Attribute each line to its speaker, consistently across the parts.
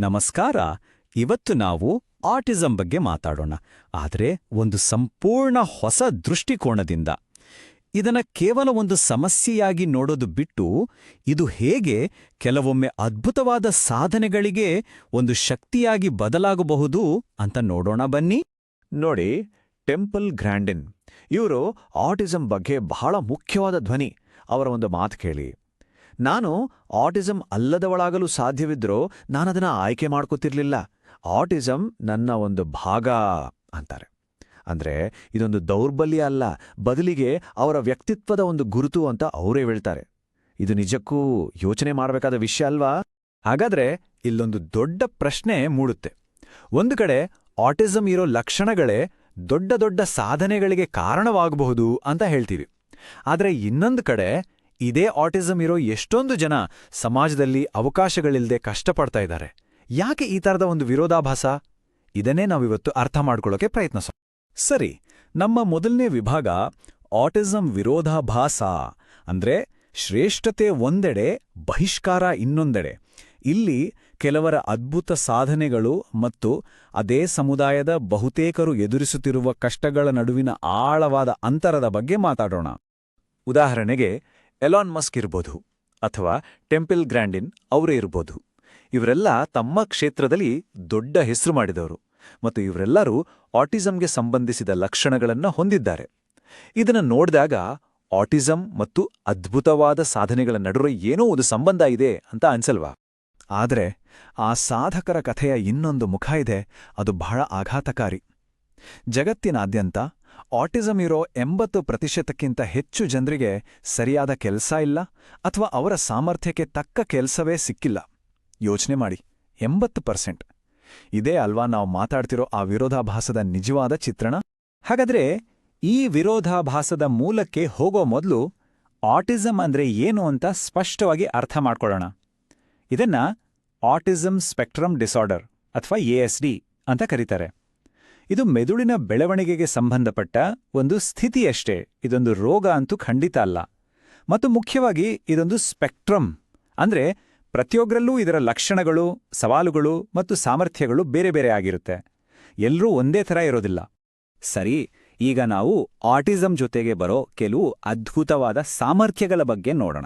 Speaker 1: ನಮಸ್ಕಾರ. ಇವತ್ತು ನಾವು ಆಟಿಸಂ ಬಗ್ಗೆ ಮಾತಾಡೋಣ. ಆದರೆ ಒಂದು ಸಂಪೂರ್ಣ ಹೊಸ ದೃಷ್ಟಿಕೋನದಿಂದ. ಇದನ್ನ ಕೇವಲ ಒಂದು ಸಮಸ್ಯೆಯಾಗಿ ನೋಡೋದು ಬಿಟ್ಟು, ಇದು ಹೇಗೆ ಕೆಲವೊಮ್ಮೆ ಅದ್ಭುತವಾದ ಸಾಧನೆಗಳಿಗೆ ಒಂದು ಶಕ್ತಿಯಾಗಿ ಬದಲಾಗಬಹುದು ಅಂತ ನೋಡೋಣ ಬನ್ನಿ.
Speaker 2: ನೋಡಿ, ಟೆಂಪಲ್ ಗ್ರ್ಯಾಂಡಿನ್. ಇವರು ಆಟಿಸಂ ಬಗ್ಗೆ ಬಹಳ ಮುಖ್ಯವಾದ ಧ್ವನಿ ಅವರ ಒಂದು ಮಾತು ಕೇಳಿ. ನಾನು ಆಟಿಸಂ ಅಲ್ಲದವಳಾಗಲು ಸಾಧ್ಯವಿದ್ರೂ ನಾನದನ್ನ ಆಯ್ಕೆ ಮಾಡ್ಕೋತಿರ್ಲಿಲ್ಲ. ಆಟಿಸಂ ನನ್ನ ಒಂದು ಭಾಗ ಅಂತಾರೆ. ಅಂದ್ರೆ ಇದೊಂದು ದೌರ್ಬಲ್ಯ ಅಲ್ಲ, ಬದಲಿಗೆ ಅವರ ವ್ಯಕ್ತಿತ್ವದ ಒಂದು ಗುರುತು ಅಂತ ಅವರೇ ಹೇಳ್ತಾರೆ. ಇದು ನಿಜಕ್ಕೂ ಯೋಚನೆ ಮಾಡಬೇಕಾದ ವಿಷಯ ಅಲ್ವಾ?
Speaker 1: ಹಾಗಾದ್ರೆ ಇಲ್ಲೊಂದು ದೊಡ್ಡ ಪ್ರಶ್ನೆ ಮೂಡುತ್ತೆ. ಒಂದು ಕಡೆ ಆಟಿಸಂ ಇರೋ ಲಕ್ಷಣಗಳೇ ದೊಡ್ಡ ದೊಡ್ಡ ಸಾಧನೆಗಳಿಗೆ ಕಾರಣವಾಗಬಹುದು ಅಂತ ಹೇಳ್ತೀವಿ. ಆದರೆ ಇನ್ನೊಂದು ಕಡೆ ಇದೇ ಆಟಿಸಂ ಇರೋ ಎಷ್ಟೊಂದು ಜನ ಸಮಾಜದಲ್ಲಿ ಅವಕಾಶಗಳಿಲ್ಲದೆ ಕಷ್ಟಪಡ್ತಾ ಇದ್ದಾರೆ. ಯಾಕೆ ಈ ಥರದ ಒಂದು ವಿರೋಧಾಭಾಸ? ಇದನ್ನೇ ನಾವಿವತ್ತು ಅರ್ಥ ಮಾಡ್ಕೊಳ್ಳೋಕೆ ಪ್ರಯತ್ನಿಸೋಣ ಸರಿ, ನಮ್ಮ ಮೊದಲನೇ ವಿಭಾಗ ಆಟಿಸಂ ವಿರೋಧಾಭಾಸ. ಅಂದ್ರೆ ಶ್ರೇಷ್ಠತೆ ಒಂದೆಡೆ, ಬಹಿಷ್ಕಾರ ಇನ್ನೊಂದೆಡೆ. ಇಲ್ಲಿ ಕೆಲವರ ಅದ್ಭುತ ಸಾಧನೆಗಳು ಮತ್ತು ಅದೇ ಸಮುದಾಯದ ಬಹುತೇಕರು ಎದುರಿಸುತ್ತಿರುವ ಕಷ್ಟಗಳ ನಡುವಿನ ಆಳವಾದ ಅಂತರದ ಬಗ್ಗೆ ಮಾತಾಡೋಣ. ಉದಾಹರಣೆಗೆ ಎಲಾನ್ ಮಸ್ಕ್ ಇರ್ಬೋದು ಅಥವಾ ಟೆಂಪಲ್ ಗ್ರ್ಯಾಂಡಿನ್ ಅವರೇ ಇರ್ಬೋದು. ಇವರೆಲ್ಲ ತಮ್ಮ ಕ್ಷೇತ್ರದಲ್ಲಿ ದೊಡ್ಡ ಹೆಸರು ಮಾಡಿದವರು ಮತ್ತು ಇವರೆಲ್ಲರೂ ಆಟಿಸಂಗೆ ಸಂಬಂಧಿಸಿದ ಲಕ್ಷಣಗಳನ್ನ ಹೊಂದಿದ್ದಾರೆ. ಇದನ್ನು ನೋಡಿದಾಗ ಆಟಿಸಂ ಮತ್ತು ಅದ್ಭುತವಾದ ಸಾಧನೆಗಳ ನಡುವೆ ಏನೋ ಒಂದು ಸಂಬಂಧ ಇದೆ ಅಂತ ಅನ್ಸಲ್ವಾ? ಆದರೆ ಆ ಸಾಧಕರ ಕಥೆಯ ಇನ್ನೊಂದು ಮುಖ ಇದೆ, ಅದು ಬಹಳ ಆಘಾತಕಾರಿ. ಜಗತ್ತಿನಾದ್ಯಂತ ಆಟಿಸಂ ಇರೋ ಎಂಬತ್ತು ಪ್ರತಿಶತಕ್ಕಿಂತ ಹೆಚ್ಚು ಜನರಿಗೆ ಸರಿಯಾದ ಕೆಲಸ ಇಲ್ಲ ಅಥವಾ ಅವರ ಸಾಮರ್ಥ್ಯಕ್ಕೆ ತಕ್ಕ ಕೆಲಸವೇ ಸಿಕ್ಕಿಲ್ಲ. ಯೋಚನೆ ಮಾಡಿ, ಎಂಬತ್ತು ಪರ್ಸೆಂಟ್. ಇದೇ ಅಲ್ವಾ ನಾವು ಮಾತಾಡ್ತಿರೋ ಆ ವಿರೋಧಾಭಾಸದ ನಿಜವಾದ ಚಿತ್ರಣ? ಹಾಗಾದ್ರೆ ಈ ವಿರೋಧಾಭಾಸದ ಮೂಲಕ್ಕೆ ಹೋಗೋ ಮೊದಲು ಆಟಿಸಂ ಅಂದ್ರೆ ಏನು ಅಂತ ಸ್ಪಷ್ಟವಾಗಿ ಅರ್ಥ ಮಾಡ್ಕೊಳ್ಳೋಣ. ಇದನ್ನ ಆಟಿಸಂ ಸ್ಪೆಕ್ಟ್ರಮ್ ಡಿಸಾರ್ಡರ್ ಅಥವಾ ಎಎಸ್ಡಿ ಅಂತ ಕರೀತಾರೆ. ಇದು ಮೆದುಳಿನ ಬೆಳವಣಿಗೆಗೆ ಸಂಬಂಧಪಟ್ಟ ಒಂದು ಸ್ಥಿತಿಯಷ್ಟೇ. ಇದೊಂದು ರೋಗ ಅಂತೂ ಖಂಡಿತ ಅಲ್ಲ. ಮತ್ತು ಮುಖ್ಯವಾಗಿ ಇದೊಂದು ಸ್ಪೆಕ್ಟ್ರಮ್. ಅಂದ್ರೆ ಪ್ರತಿಯೊಬ್ಬರಲ್ಲೂ ಇದರ ಲಕ್ಷಣಗಳು, ಸವಾಲುಗಳು ಮತ್ತು ಸಾಮರ್ಥ್ಯಗಳು ಬೇರೆ ಬೇರೆ ಆಗಿರುತ್ತೆ. ಎಲ್ಲರೂ ಒಂದೇ ಥರ ಇರೋದಿಲ್ಲ. ಸರಿ, ಈಗ ನಾವು ಆಟಿಸಂ ಜೊತೆಗೆ ಬರೋ ಕೆಲವು ಅದ್ಭುತವಾದ ಸಾಮರ್ಥ್ಯಗಳ ಬಗ್ಗೆ ನೋಡೋಣ.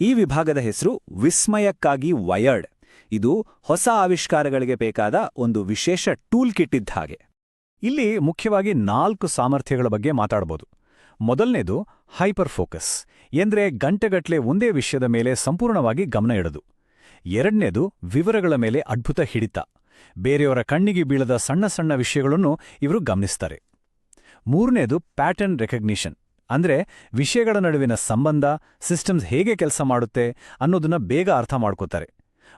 Speaker 1: ಈ ವಿಭಾಗದ ಹೆಸರು ವಿಸ್ಮಯಕ್ಕಾಗಿ ವಯರ್ಡ್. ಇದು ಹೊಸ ಆವಿಷ್ಕಾರಗಳಿಗೆ ಬೇಕಾದ ಒಂದು ವಿಶೇಷ ಟೂಲ್ ಕಿಟ್ ಇದ್ದ ಹಾಗೆ. ಇಲ್ಲಿ ಮುಖ್ಯವಾಗಿ ನಾಲ್ಕು ಸಾಮರ್ಥ್ಯಗಳ ಬಗ್ಗೆ ಮಾತಾಡ್ಬೋದು. ಮೊದಲನೇದು ಹೈಪರ್ ಫೋಕಸ್ ಎಂದ್ರೆ ಗಂಟೆಗಟ್ಲೆ ಒಂದೇ ವಿಷಯದ ಮೇಲೆ ಸಂಪೂರ್ಣವಾಗಿ ಗಮನ ಇಡದು. ಎರಡನೇದು ವಿವರಗಳ ಮೇಲೆ ಅದ್ಭುತ ಹಿಡಿತ, ಬೇರೆಯವರ ಕಣ್ಣಿಗೆ ಬೀಳದ ಸಣ್ಣ ಸಣ್ಣ ವಿಷಯಗಳನ್ನು ಇವರು ಗಮನಿಸ್ತಾರೆ. ಮೂರನೇದು ಪ್ಯಾಟರ್ನ್ ರೆಕಗ್ನಿಷನ್, ಅಂದ್ರೆ ವಿಷಯಗಳ ನಡುವಿನ ಸಂಬಂಧ, ಸಿಸ್ಟಮ್ಸ್ ಹೇಗೆ ಕೆಲಸ ಮಾಡುತ್ತೆ ಅನ್ನೋದನ್ನ ಬೇಗ ಅರ್ಥ ಮಾಡ್ಕೋತಾರೆ.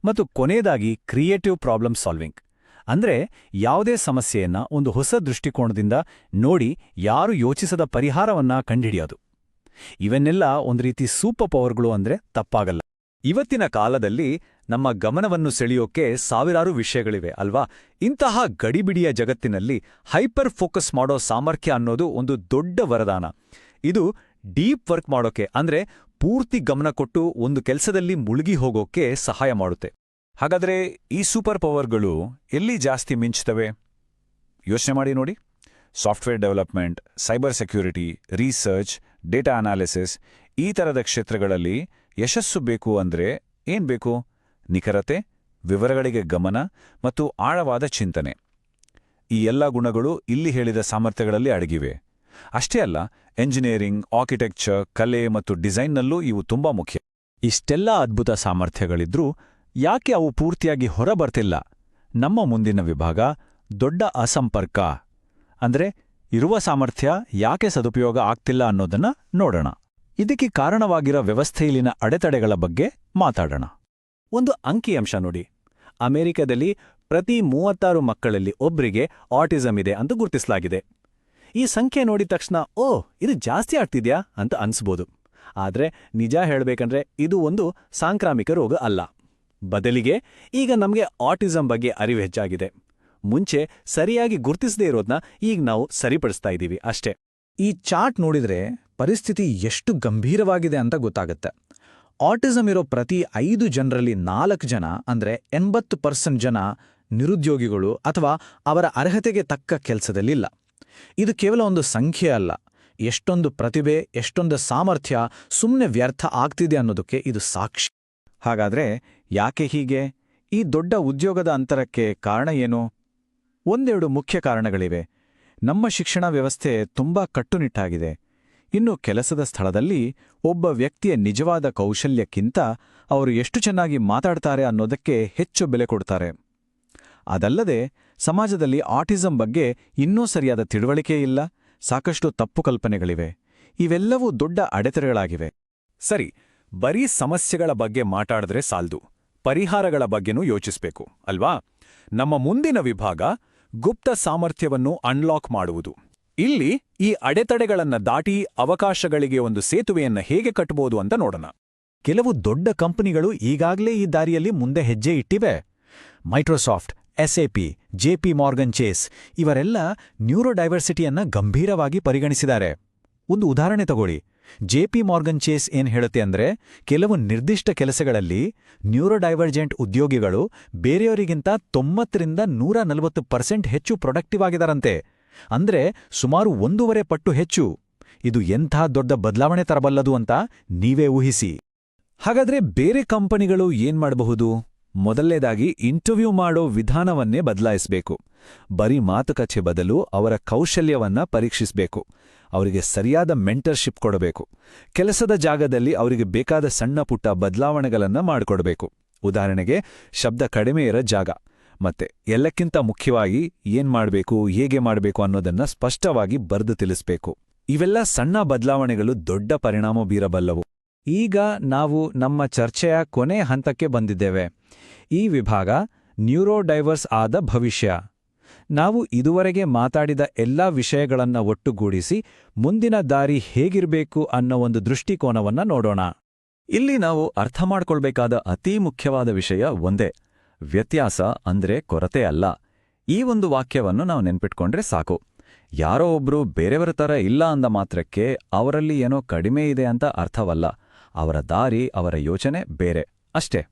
Speaker 1: ಮತ್ತು ಕೊನೆಯದಾಗಿ ಕ್ರಿಯೇಟಿವ್ ಪ್ರಾಬ್ಲಮ್ ಸಾಲ್ವಿಂಗ್ ಅಂದ್ರೆ ಯಾವುದೇ ಸಮಸ್ಯೆಯನ್ನ ಒಂದು ಹೊಸ ದೃಷ್ಟಿಕೋನದಿಂದ ನೋಡಿ ಯಾರು ಯೋಚಿಸದ ಪರಿಹಾರವನ್ನ ಕಂಡುಹಿಡಿಯೋದು. ಇವನ್ನೆಲ್ಲ ಒಂದು ರೀತಿ ಸೂಪರ್ ಪವರ್ಗಳು ಅಂದ್ರೆ ತಪ್ಪಾಗಲ್ಲ. ಇವತ್ತಿನ ಕಾಲದಲ್ಲಿ ನಮ್ಮ ಗಮನವನ್ನು ಸೆಳೆಯೋಕೆ ಸಾವಿರಾರು ವಿಷಯಗಳಿವೆ ಅಲ್ವಾ? ಇಂತಹ ಗಡಿಬಿಡಿಯ ಜಗತ್ತಿನಲ್ಲಿ ಹೈಪರ್ ಫೋಕಸ್ ಮಾಡೋ ಸಾಮರ್ಥ್ಯ ಅನ್ನೋದು ಒಂದು ದೊಡ್ಡ ವರದಾನ. ಇದು ಡೀಪ್ ವರ್ಕ್ ಮಾಡೋಕೆ ಅಂದ್ರೆ ಪೂರ್ತಿ ಗಮನ ಕೊಟ್ಟು ಒಂದು ಕೆಲಸದಲ್ಲಿ ಮುಳುಗಿ ಹೋಗೋಕೆ ಸಹಾಯ ಮಾಡುತ್ತೆ. ಹಾಗಾದ್ರೆ ಈ ಸೂಪರ್ ಪವರ್ಗಳು ಎಲ್ಲಿ ಜಾಸ್ತಿ ಮಿಂಚ್ತವೆ? ಯೋಚನೆ ಮಾಡಿ ನೋಡಿ. Software development, cyber security, research, data analysis ಈ ಥರದ ಕ್ಷೇತ್ರಗಳಲ್ಲಿ ಯಶಸ್ಸು ಬೇಕು ಅಂದ್ರೆ ಏನು ಬೇಕು? ನಿಖರತೆ, ವಿವರಗಳಿಗೆ ಗಮನ ಮತ್ತು ಆಳವಾದ ಚಿಂತನೆ. ಈ ಎಲ್ಲ ಗುಣಗಳು ಇಲ್ಲಿ ಹೇಳಿದ ಸಾಮರ್ಥ್ಯಗಳಲ್ಲಿ ಅಡಗಿವೆ. ಅಷ್ಟೇ ಅಲ್ಲ, ಎಂಜಿನಿಯರಿಂಗ್, ಆರ್ಕಿಟೆಕ್ಚರ್, ಕಲೆ ಮತ್ತು ಡಿಸೈನ್ನಲ್ಲೂ ಇವು ತುಂಬಾ ಮುಖ್ಯ. ಇಷ್ಟೆಲ್ಲ ಅದ್ಭುತ ಸಾಮರ್ಥ್ಯಗಳಿದ್ರೂ ಯಾಕೆ ಅವು ಪೂರ್ತಿಯಾಗಿ ಹೊರಬರ್ತಿಲ್ಲ? ನಮ್ಮ ಮುಂದಿನ ವಿಭಾಗ ದೊಡ್ಡ ಅಸಂಪರ್ಕ. ಅಂದ್ರೆ ಇರುವ ಸಾಮರ್ಥ್ಯ ಯಾಕೆ ಸದುಪಯೋಗ ಆಗ್ತಿಲ್ಲ ಅನ್ನೋದನ್ನ ನೋಡೋಣ. ಇದಕ್ಕೆ ಕಾರಣವಾಗಿರೋ ವ್ಯವಸ್ಥೆಯಲ್ಲಿನ ಅಡೆತಡೆಗಳ ಬಗ್ಗೆ ಮಾತಾಡೋಣ. ಒಂದು ಅಂಕಿಅಂಶ ನೋಡಿ. ಅಮೆರಿಕದಲ್ಲಿ ಪ್ರತಿ ಮೂವತ್ತಾರು ಮಕ್ಕಳಲ್ಲಿ ಒಬ್ರಿಗೆ ಆಟಿಸಂ ಇದೆ ಅಂತ ಗುರುತಿಸಲಾಗಿದೆ. ಈ ಸಂಖ್ಯೆ ನೋಡಿದ ತಕ್ಷಣ, ಓ, ಇದು ಜಾಸ್ತಿ ಆಗ್ತಿದ್ಯಾ ಅಂತ ಅನ್ಸ್ಬೋದು. ಆದ್ರೆ ನಿಜ ಹೇಳಬೇಕಂದ್ರೆ ಇದು ಒಂದು ಸಾಂಕ್ರಾಮಿಕ ರೋಗ ಅಲ್ಲ. ಬದಲಿಗೆ ಈಗ ನಮಗೆ ಆಟಿಸಂ ಬಗ್ಗೆ ಅರಿವು ಹೆಚ್ಚಾಗಿದೆ. ಮುಂಚೆ ಸರಿಯಾಗಿ ಗುರುತಿಸದೇ ಇರೋದನ್ನ ಈಗ ನಾವು ಸರಿಪಡಿಸ್ತಾ ಇದ್ದೀವಿ ಅಷ್ಟೇ. ಈ ಚಾರ್ಟ್ ನೋಡಿದ್ರೆ ಪರಿಸ್ಥಿತಿ ಎಷ್ಟು ಗಂಭೀರವಾಗಿದೆ ಅಂತ ಗೊತ್ತಾಗುತ್ತೆ.
Speaker 2: ಆಟಿಸಂ ಇರೋ ಪ್ರತಿ ಐದು ಜನರಲ್ಲಿ ನಾಲ್ಕು ಜನ ಅಂದ್ರೆ ಎಂಬತ್ತು ಪರ್ಸೆಂಟ್ ಜನ ನಿರುದ್ಯೋಗಿಗಳು ಅಥವಾ ಅವರ ಅರ್ಹತೆಗೆ ತಕ್ಕ ಕೆಲಸದಲ್ಲಿಲ್ಲ ಇದು ಕೇವಲ ಒಂದು ಸಂಖ್ಯೆ ಅಲ್ಲ. ಎಷ್ಟೊಂದು ಪ್ರತಿಭೆ, ಎಷ್ಟೊಂದು ಸಾಮರ್ಥ್ಯ ಸುಮ್ಮನೆ ವ್ಯರ್ಥ ಆಗ್ತಿದೆ ಅನ್ನೋದಕ್ಕೆ ಇದು ಸಾಕ್ಷಿ. ಹಾಗಾದ್ರೆ ಯಾಕೆ ಹೀಗೆ? ಈ ದೊಡ್ಡ ಉದ್ಯೋಗದ ಅಂತರಕ್ಕೆ ಕಾರಣ ಏನು? ಒಂದೆರಡು ಮುಖ್ಯ ಕಾರಣಗಳಿವೆ. ನಮ್ಮ ಶಿಕ್ಷಣ ವ್ಯವಸ್ಥೆ ತುಂಬಾ ಕಟ್ಟುನಿಟ್ಟಾಗಿದೆ. ಇನ್ನು ಕೆಲಸದ ಸ್ಥಳದಲ್ಲಿ ಒಬ್ಬ ವ್ಯಕ್ತಿಯ ನಿಜವಾದ ಕೌಶಲ್ಯಕ್ಕಿಂತ ಅವರು ಎಷ್ಟು ಚೆನ್ನಾಗಿ ಮಾತಾಡ್ತಾರೆ ಅನ್ನೋದಕ್ಕೆ ಹೆಚ್ಚು ಬೆಲೆ ಕೊಡ್ತಾರೆ. ಅದಲ್ಲದೆ, ಸಮಾಜದಲ್ಲಿ ಆಟಿಸಂ ಬಗ್ಗೆ ಇನ್ನೂ ಸರಿಯಾದ ತಿಳುವಳಿಕೆ ಇಲ್ಲ, ಸಾಕಷ್ಟು ತಪ್ಪು ಕಲ್ಪನೆಗಳಿವೆ. ಇವೆಲ್ಲವೂ ದೊಡ್ಡ ಅಡೆತಡೆಗಳಾಗಿವೆ.
Speaker 1: ಸರಿ ಬರೀ ಸಮಸ್ಯೆಗಳ ಬಗ್ಗೆ ಮಾತಾಡಿದ್ರೆ ಸಾಲ್ದು. ಪರಿಹಾರಗಳ ಬಗ್ಗೆನೂ ಯೋಚಿಸ್ಬೇಕು, ಅಲ್ವಾ? ನಮ್ಮ ಮುಂದಿನ ವಿಭಾಗ ಗುಪ್ತ ಸಾಮರ್ಥ್ಯವನ್ನು ಅನ್ಲಾಕ್ ಮಾಡುವುದು. ಇಲ್ಲಿ ಈ ಅಡೆತಡೆಗಳನ್ನ ದಾಟಿ ಅವಕಾಶಗಳಿಗೆ ಒಂದು ಸೇತುವೆಯನ್ನ ಹೇಗೆ ಕಟ್ಟಬಹುದು ಅಂತ ನೋಡೋಣ.
Speaker 2: ಕೆಲವು ದೊಡ್ಡ ಕಂಪನಿಗಳು ಈಗಾಗಲೇ ಈ ದಾರಿಯಲ್ಲಿ ಮುಂದೆ ಹೆಜ್ಜೆ ಇಟ್ಟಿವೆ. Microsoft, SAP JP Morgan Chase, ಇವರೆಲ್ಲ ನ್ಯೂರೋಡೈವರ್ಸಿಟಿಯನ್ನ ಗಂಭೀರವಾಗಿ ಪರಿಗಣಿಸಿದ್ದಾರೆ. ಒಂದು ಉದಾಹರಣೆ ತಗೊಳ್ಳಿ. ಜೆಪಿ ಮಾರ್ಗನ್ ಚೇಸ್ ಏನ್ ಹೇಳುತ್ತೆ ಅಂದ್ರೆ, ಕೆಲವು ನಿರ್ದಿಷ್ಟ ಕೆಲಸಗಳಲ್ಲಿ ನ್ಯೂರೋಡೈವರ್ಜೆಂಟ್ ಉದ್ಯೋಗಿಗಳು ಬೇರೆಯವರಿಗಿಂತ ತೊಂಬತ್ತರಿಂದ ನೂರ ನಲವತ್ತು ಪರ್ಸೆಂಟ್ ಹೆಚ್ಚು ಪ್ರೊಡಕ್ಟಿವ್ ಆಗಿದಾರಂತೆ. ಅಂದ್ರೆ ಸುಮಾರು ಒಂದೂವರೆ ಪಟ್ಟು ಹೆಚ್ಚು. ಇದು ಎಂಥ ದೊಡ್ಡ ಬದಲಾವಣೆ ತರಬಲ್ಲದು ಅಂತ ನೀವೇ ಊಹಿಸಿ.
Speaker 1: ಹಾಗಾದ್ರೆ ಬೇರೆ ಕಂಪನಿಗಳು ಏನ್ ಮಾಡಬಹುದು? ಮೊದಲನೇದಾಗಿ ಇಂಟರ್ವ್ಯೂ ಮಾಡೋ ವಿಧಾನವನ್ನೇ ಬದಲಾಯಿಸಬೇಕು. ಬರೀ ಮಾತುಕತೆ ಬದಲು ಅವರ ಕೌಶಲ್ಯವನ್ನ ಪರೀಕ್ಷಿಸಬೇಕು. ಅವರಿಗೆ ಸರಿಯಾದ ಮೆಂಟರ್ಶಿಪ್ ಕೊಡಬೇಕು. ಕೆಲಸದ ಜಾಗದಲ್ಲಿ ಅವರಿಗೆ ಬೇಕಾದ ಸಣ್ಣ ಪುಟ್ಟ ಬದಲಾವಣೆಗಳನ್ನು ಮಾಡಿಕೊಡಬೇಕು. ಉದಾಹರಣೆಗೆ, ಶಬ್ದ ಕಡಿಮೆ ಇರೋ ಜಾಗ. ಮತ್ತೆ, ಎಲ್ಲಕ್ಕಿಂತ ಮುಖ್ಯವಾಗಿ ಏನ್ ಮಾಡಬೇಕು, ಹೇಗೆ ಮಾಡಬೇಕು ಅನ್ನೋದನ್ನ ಸ್ಪಷ್ಟವಾಗಿ ಬರೆದು ತಿಳಿಸ್ಬೇಕು. ಇವೆಲ್ಲ ಸಣ್ಣ ಬದಲಾವಣೆಗಳು ದೊಡ್ಡ ಪರಿಣಾಮ ಬೀರಬಲ್ಲವು.
Speaker 2: ಈಗ ನಾವು ನಮ್ಮ ಚರ್ಚೆಯ ಕೊನೆ ಹಂತಕ್ಕೆ ಬಂದಿದ್ದೇವೆ. ಈ ವಿಭಾಗ ನ್ಯೂರೋಡೈವರ್ಸ್ ಆದ ಭವಿಷ್ಯ. ನಾವು ಇದುವರೆಗೆ ಮಾತಾಡಿದ ಎಲ್ಲಾ ವಿಷಯಗಳನ್ನ ಒಟ್ಟುಗೂಡಿಸಿ ಮುಂದಿನ ದಾರಿ ಹೇಗಿರಬೇಕು ಅನ್ನೋ ಒಂದು ದೃಷ್ಟಿಕೋನವನ್ನ ನೋಡೋಣ.
Speaker 3: ಇಲ್ಲಿ ನಾವು ಅರ್ಥ ಮಾಡ್ಕೊಳ್ಬೇಕಾದ ಅತೀ ಮುಖ್ಯವಾದ ವಿಷಯ ಒಂದೇ, ವ್ಯತ್ಯಾಸ ಅಂದ್ರೆ ಕೊರತೆ ಅಲ್ಲ. ಈ ಒಂದು ವಾಕ್ಯವನ್ನು ನಾವು ನೆನ್ಪಿಟ್ಕೊಂಡ್ರೆ ಸಾಕು. ಯಾರೋ ಒಬ್ರು ಬೇರೆಯವರ ಥರ ಇಲ್ಲ ಅಂದ ಮಾತ್ರಕ್ಕೆ ಅವರಲ್ಲಿ ಏನೋ ಕಡಿಮೆ ಇದೆ ಅಂತ ಅರ್ಥವಲ್ಲ. ಅವರ ದಾರಿ, ಅವರ ಯೋಚನೆ ಬೇರೆ. ಅಷ್ಟೇ.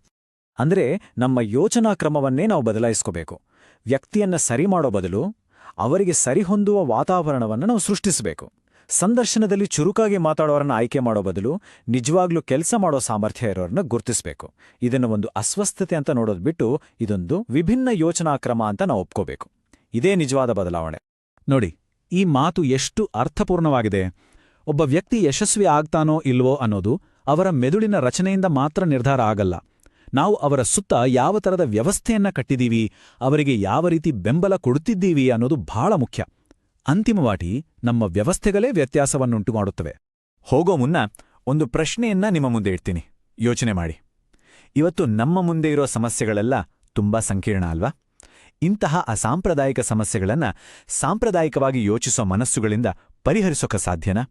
Speaker 2: ಅಂದ್ರೆ ನಮ್ಮ ಯೋಚನಾ ಕ್ರಮವನ್ನೇ ನಾವು ಬದಲಾಯಿಸ್ಕೋಬೇಕು. ವ್ಯಕ್ತಿಯನ್ನ ಸರಿ ಮಾಡೋ ಬದಲು ಅವರಿಗೆ ಸರಿಹೊಂದುವ ವಾತಾವರಣವನ್ನು ನಾವು ಸೃಷ್ಟಿಸಬೇಕು. ಸಂದರ್ಶನದಲ್ಲಿ ಚುರುಕಾಗಿ ಮಾತಾಡೋರನ್ನ ಆಯ್ಕೆ ಮಾಡೋ ಬದಲು ನಿಜವಾಗ್ಲೂ ಕೆಲಸ ಮಾಡೋ ಸಾಮರ್ಥ್ಯ ಇರೋರನ್ನ ಗುರುತಿಸಬೇಕು. ಇದನ್ನು ಒಂದು ಅಸ್ವಸ್ಥತೆ ಅಂತ ನೋಡೋದು ಬಿಟ್ಟು ಇದೊಂದು ವಿಭಿನ್ನ ಯೋಚನಾ ಕ್ರಮ ಅಂತ ನಾವು ಒಪ್ಕೋಬೇಕು. ಇದೇ ನಿಜವಾದ ಬದಲಾವಣೆ. ನೋಡಿ, ಈ ಮಾತು ಎಷ್ಟು ಅರ್ಥಪೂರ್ಣವಾಗಿದೆ. ಒಬ್ಬ ವ್ಯಕ್ತಿ ಯಶಸ್ವಿ ಆಗ್ತಾನೋ ಇಲ್ವೋ ಅನ್ನೋದು ಅವರ ಮೆದುಳಿನ ರಚನೆಯಿಂದ ಮಾತ್ರ ನಿರ್ಧಾರ ಆಗಲ್ಲ. ನಾವು ಅವರ ಸುತ್ತ ಯಾವ ತರದ ವ್ಯವಸ್ಥೆಯನ್ನ ಕಟ್ಟಿದೀವಿ, ಅವರಿಗೆ ಯಾವ ರೀತಿ ಬೆಂಬಲ ಕೊಡುತ್ತಿದ್ದೀವಿ ಅನ್ನೋದು ಬಹಳ ಮುಖ್ಯ. ಅಂತಿಮವಾಗಿ ನಮ್ಮ ವ್ಯವಸ್ಥೆಗಳೇ ವ್ಯತ್ಯಾಸವನ್ನುಂಟು ಮಾಡುತ್ತವೆ
Speaker 1: ಹೋಗೋ ಮುನ್ನ ಒಂದು ಪ್ರಶ್ನೆಯನ್ನ ನಿಮ್ಮ ಮುಂದೆ ಇಡ್ತೀನಿ. ಯೋಚನೆ ಮಾಡಿ. ಇವತ್ತು ನಮ್ಮ ಮುಂದೆ ಇರೋ ಸಮಸ್ಯೆಗಳೆಲ್ಲ ತುಂಬಾ ಸಂಕೀರ್ಣ ಅಲ್ವಾ? ಇಂತಹ ಅಸಾಂಪ್ರದಾಯಿಕ ಸಮಸ್ಯೆಗಳನ್ನ ಸಾಂಪ್ರದಾಯಿಕವಾಗಿ ಯೋಚಿಸೋ ಮನಸ್ಸುಗಳಿಂದ ಪರಿಹರಿಸೋಕೆ ಸಾಧ್ಯನಾ?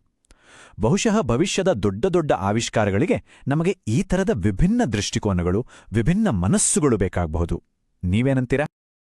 Speaker 1: ಬಹುಶಃ ಭವಿಷ್ಯದ ದೊಡ್ಡ ದೊಡ್ಡ ಆವಿಷ್ಕಾರಗಳಿಗೆ ನಮಗೆ ಈ ಥರದ ವಿಭಿನ್ನ ದೃಷ್ಟಿಕೋನಗಳು ವಿಭಿನ್ನ ಮನಸ್ಸುಗಳು ಬೇಕಾಗಬಹುದು. ನೀವೇನಂತೀರಾ?